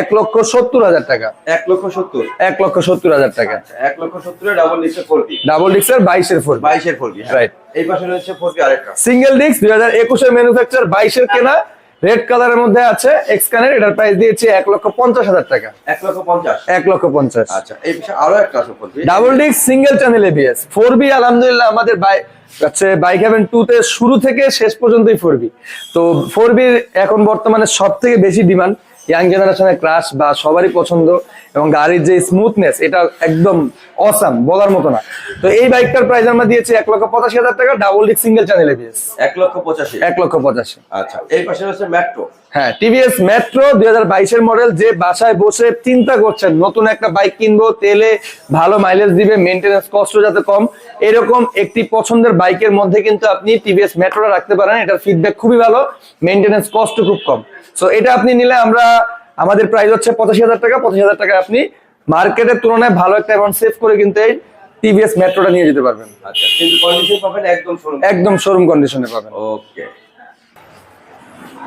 এক লক্ষ সত্তর হাজার টাকা। এক লক্ষ সত্তর। এক লক্ষ সত্তর হাজার টাকা। আচ্ছা এক লক্ষ সত্তরে ডাবল ফোর বি ডাবল ডিস্কের বাইশের ফোর বাইশের ফোর বি Right. এই পাশে রয়েছে ফোর বি আরেকটা। সিঙ্গেল ডিস্ক দুই হাজার একুশের ম্যানুফ্যাকচার বাইশের কেনা রেড কালারের মধ্যে আছে এক্সকানের এটার প্রাইস দিয়েছি এক লক্ষ পঞ্চাশ হাজার টাকা। এক লক্ষ পঞ্চাশ? এক লক্ষ পঞ্চাশ। আচ্ছা এই বিষয়ে আরও একটা double disc single channel ABS four V আলহামদুলিল্লাহ আমাদের বাইক হচ্ছে বাইক হ্যাভেন টু তে শুরু থেকে শেষ পর্যন্তই ফোর বি তো ফোর বির এখন বর্তমানে সব থেকে বেশি ডিমান্ড ইয়াং জেনারেশনের ক্রাশ বা সবারই পছন্দ। এবং গাড়ির যে স্মুথনেস এটা একদম অসাম বলার মতো না। তো এই বাইকটার প্রাইস আমরা দিয়েছি এক লক্ষ পঁচাশি হাজার টাকা double disc single channel ABS এক লক্ষ পঁচাশি। এক লক্ষ পঁচাশি। আচ্ছা এই পাশে রয়েছে মেট্রো হ্যাঁ টিভিএস মেট্রো দুই হাজার বাইশের মডেল যে বাসায় বসে চিন্তা করছেন নতুন একটা বাইক কিনবো তেলে ভালো মাইলেজ দিবে মেনটেন্যান্স কষ্ট যাতে কম এরকম একটি পছন্দের বাইকের মধ্যে কিন্তু আপনি টিভিএস মেট্রোটা রাখতে পারেন এটার ফিডব্যাক খুবই ভালো মেনটেন্যান্স কষ্ট খুব কম। সো এটা আপনি নিলে আমরা আমাদের প্রাইস হচ্ছে পঁচাশি হাজার টাকা। পঁচাশি হাজার টাকা আপনি মার্কেটের তুলনায় ভালো একটা অ্যামাউন্ট সেভ করে কিন্তু এই টিভিএস মেট্রোটা নিয়ে যেতে পারবেন। আচ্ছা কিন্তু কন্ডিশন পাবেন একদম শোরুম একদম শোরুম কন্ডিশনে পাবেন। ওকে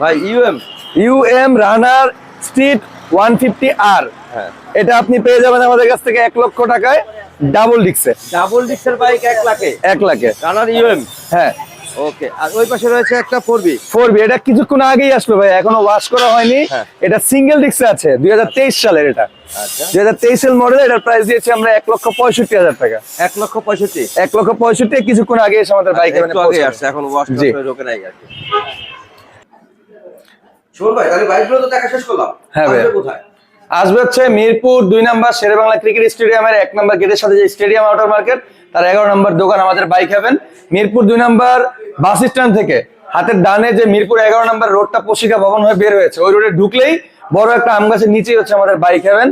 ভাই UM UM Runner street one fifty আর হ্যাঁ। এটা আপনি পেয়ে যাবেন আমাদের কাছ থেকে এক লক্ষ টাকায় ডাবল ডিক্সে ডাবল ডিক্সের বাইক এক লাখে? এক লাখে। রানার ইউএম হ্যাঁ। ওকে আর ওই পাশে রয়েছে একটা ফোর বি ফোর বি এটা কিছুক্ষণ আগেই আসলো ভাই এখনও ওয়াশ করা হয়নি। হ্যাঁ। এটা সিঙ্গেল ডিক্সে আছে দুই সালের এটা। আচ্ছা। দুই হাজার তেইশ সাল মডেল এটার প্রাইস দিয়েছি আমরা এক লক্ষ পঁয়ষট্টি হাজার টাকা। এক লক্ষ পঁয়ষট্টি? এক লক্ষ পঁয়ষট্টি কিছুক্ষণ আগে এসে আমাদের বাইক আসছে এখন ওয়াশ রোকে নাই আর ভাই তাহলে বাইকগুলো তো দেখা শেষ করলাম। হ্যাঁ ভাই। কোথায়? আসবে হচ্ছে মিরপুর দুই নাম্বার শেরে বাংলা ক্রিকেট স্টেডিয়ামের এক নাম্বার গেটের সাথে যে স্টেডিয়াম আউটার মার্কেট তার এগারো নাম্বার দোকান আমাদের বাইক হ্যাভেন। মিরপুর দুই নাম্বার বাস স্ট্যান্ড থেকে হাতের ডানে যে মিরপুর এগারো নম্বর রোডটা পশিকা ভবন হয়ে বের হয়েছে, ওই রোডে ঢুকলেই বড় একটা আম গাছের নিচেই হচ্ছে আমাদের বাইক হ্যাভেন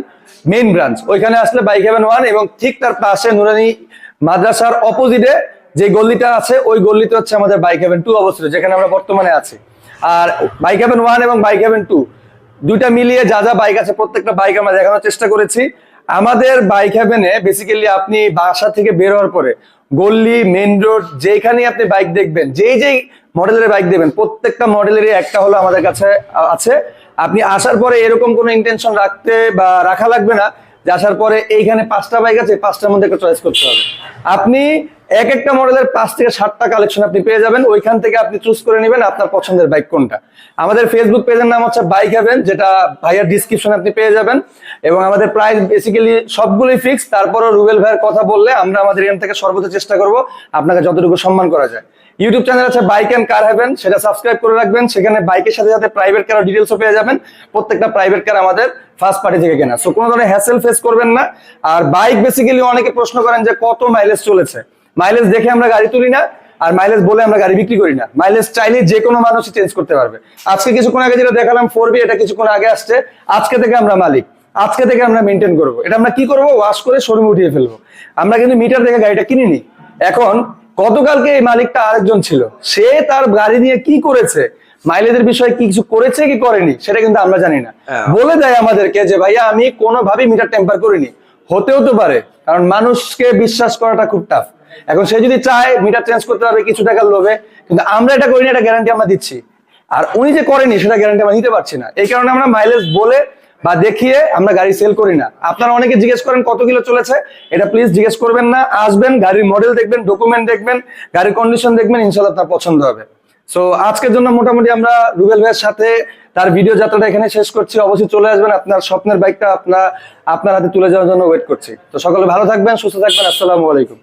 মেইন ব্রাঞ্চ ওইখানে আসলে বাইক হ্যাভেন ওয়ান এবং ঠিক তার পাশে নুরানি মাদ্রাসার অপোজিটে যে গল্লিটা আছে, ওই গল্লিতে হচ্ছে আমাদের বাইক হ্যাভেন টু অবস্থিত, যেখানে আমরা বর্তমানে আছি। আর বাইক হ্যাভেন ওয়ান এবং বাইক হ্যাভেন টু দুইটা মিলিয়ে যা যা বাইক আছে, প্রত্যেকটা বাইক আমরা দেখানোর চেষ্টা করেছি। আমাদের বাইক হ্যাভেনে বেসিক্যালি আপনি বাসা থেকে বের হওয়ার পরে গল্লি মেন রোড যেখানেই আপনি বাইক দেখবেন, যেই যেই মডেলের বাইক দেখবেন, প্রত্যেকটা মডেলেরই একটা হলো আমাদের কাছে আছে। আপনি আসার পরে এরকম কোনো ইন্টেনশন রাখতে বা রাখা লাগবে না। আসার পরে এইখানে পাঁচটা বাইক আছে, পাঁচটার মধ্যে একটা চয়েস করতে হবে। আপনি এক একটা মডেলের পাঁচ থেকে সাতটা কালেকশন আপনি পেয়ে যাবেন, ওইখান থেকে আপনি চুজ করে নেবেন আপনার পছন্দের বাইক কোনটা। আমাদের ফেসবুক পেজের নাম হচ্ছে বাইক হ্যাভেন যেটা ভাইয়ার ডিসক্রিপশন আপনি পেয়ে যাবেন, এবং আমাদের প্রাইস বেসিক্যালি সবগুলোই ফিক্স তারপরও রুবেল ভাইয়ের কথা বললে আমরা আমাদের এখান থেকে সর্বোচ্চ চেষ্টা করব আপনাকে যতটুকু সম্মান করা যায়। ইউটিউব চ্যানেল আছে বাইক অ্যান্ড কার হ্যাভেন সেটা সাবস্ক্রাইব করে রাখবেন। সেখানে বাইকের সাথে সাথে প্রাইভেট কার ডিটেলসও পেয়ে যাবেন। প্রত্যেকটা প্রাইভেট কার আমাদের ফার্স্ট পার্টি থেকে কেনা। সো কোনো ধরনের হ্যাসেল ফেস করবেন না। আর বাইক বেসিক্যালি অনেকে প্রশ্ন করেন যে কত মাইলেজ চলেছে? মাইলেজ দেখে আমরা গাড়ি তুলি না, আর মাইলেজ বলে আমরা গাড়ি বিক্রি করি না। মাইলেজ চাইলে যে কোনো মানুষই চেঞ্জ করতে পারবে। আজকে কিছুক্ষণ আগে যেটা দেখালাম ফোর বি এটা কিছুক্ষণ আগে আসছে। আজকে থেকে আমরা মালিক। আজকে থেকে আমরা মেনটেন করব। এটা আমরা কি করব? ওয়াশ করে শোরুমে উঠিয়ে ফেলব। আমরা কিন্তু মিটার দেখে গাড়িটা কিনিনি। এখন গতকালকে এই মালিকটা আরেকজন ছিল। সে তার গাড়ি নিয়ে কি করেছে মাইলেজের বিষয়ে কি কিছু করেছে কি করেনি সেটা কিন্তু আমরা জানি না। হ্যাঁ। বলে দেয় আমাদেরকে যে ভাইয়া আমি কোনোভাবেই মিটার টেম্পার করিনি। হতেও তো পারে কারণ মানুষকে বিশ্বাস করাটা খুব টাফ এখন সে যদি চায় মিটার চেঞ্জ করতে পারবে কিছু টাকার লোভে কিন্তু আমরা এটা করিনি এটা গ্যারান্টি আমরা দিচ্ছি। আর উনি যে করেনি সেটা গ্যারান্টি আমরা নিতে পারছি না। এই কারণে আমরা মাইলেজ বলে বা দেখিয়ে আমরা গাড়ি সেল করি না। আপনারা অনেকে জিজ্ঞেস করেন, কত কিলো চলেছে? এটা প্লিজ জিজ্ঞেস করবেন না। আসবেন, গাড়ির মডেল দেখবেন ডকুমেন্ট দেখবেন, গাড়ির কন্ডিশন দেখবেন ইনশাল্লাহ আপনার পছন্দ হবে। সো আজকের জন্য মোটামুটি আমরা রুবেল ভাইয়ের সাথে তার ভিডিও যাত্রাটা এখানে শেষ করছি। অবশ্যই চলে আসবেন, আপনার স্বপ্নের বাইকটা আপনার আপনার হাতে তুলে যাওয়ার জন্য ওয়েট করছি। তো সকলে ভালো থাকবেন, সুস্থ থাকবেন, আসসালামু আলাইকুম।